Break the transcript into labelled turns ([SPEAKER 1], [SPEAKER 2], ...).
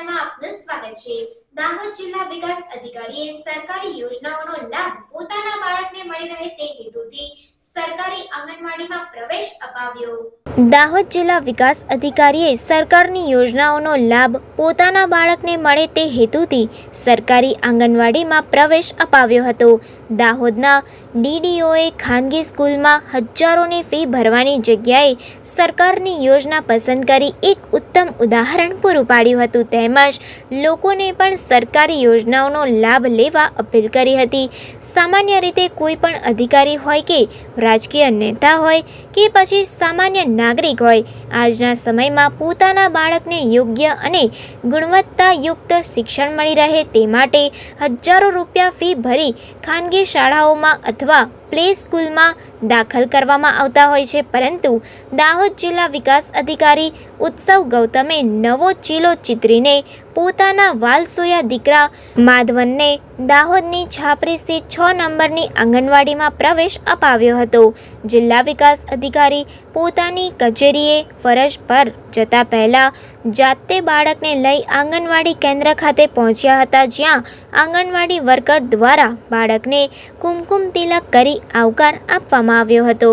[SPEAKER 1] સમાચારમાં આપનું સ્વાગત છે. દાહોદ જિલ્લા વિકાસ અધિકારીએ સરકારી યોજનાઓનો લાભ પોતાના બાળકને મળી રહે તે હેતુથી સરકારી આંગણવાડીમાં પ્રવેશ અપાવ્યો. દાહોદ જિલ્લા વિકાસ અધિકારીએ સરકારની યોજનાઓનો લાભ પોતાના બાળકને મળે તે હેતુથી સરકારી આંગણવાડીમાં પ્રવેશ અપાવ્યો હતો. દાહોદના ડીડીઓએ ખાનગી સ્કૂલમાં હજારોની ફી ભરવાની જગ્યાએ સરકારની યોજના પસંદ કરી એક ઉત્તમ ઉદાહરણ પૂરું પાડ્યું હતું. તેમજ લોકોને પણ સરકારી યોજનાઓનો લાભ લેવા અપીલ કરી હતી. સામાન્ય રીતે કોઈ પણ અધિકારી હોય કે રાજકીય નેતા હોય કે પછી સામાન્ય નાગરિક હોય, આજના સમયમાં પોતાના બાળકને યોગ્ય અને ગુણવત્તાયુક્ત શિક્ષણ મળી રહે તે માટે હજારો રૂપિયા ફી ભરી ખાનગી શાળાઓમાં અથવા પ્લે સ્કૂલમાં દાખલ કરવામાં આવતા હોય છે. પરંતુ દાહોદ જિલ્લા વિકાસ અધિકારી ઉત્સવ ગૌતમે નવો ચીલો ચિતરીને પોતાના વાલસોયા દીકરા માધવનને દાહોદની છાપરી સ્થિત છ નંબરની આંગણવાડીમાં પ્રવેશ અપાવ્યો હતો. જિલ્લા વિકાસ અધિકારી પોતાની કચેરીએ ફરજ પર જતા પહેલા જાતે બાળકને લઈ આંગણવાડી કેન્દ્ર ખાતે પહોંચ્યા હતા, જ્યાં આંગણવાડી વર્કર દ્વારા બાળકને કુમકુમ તિલક કરી આવકાર આપવામાં આવ્યો હતો.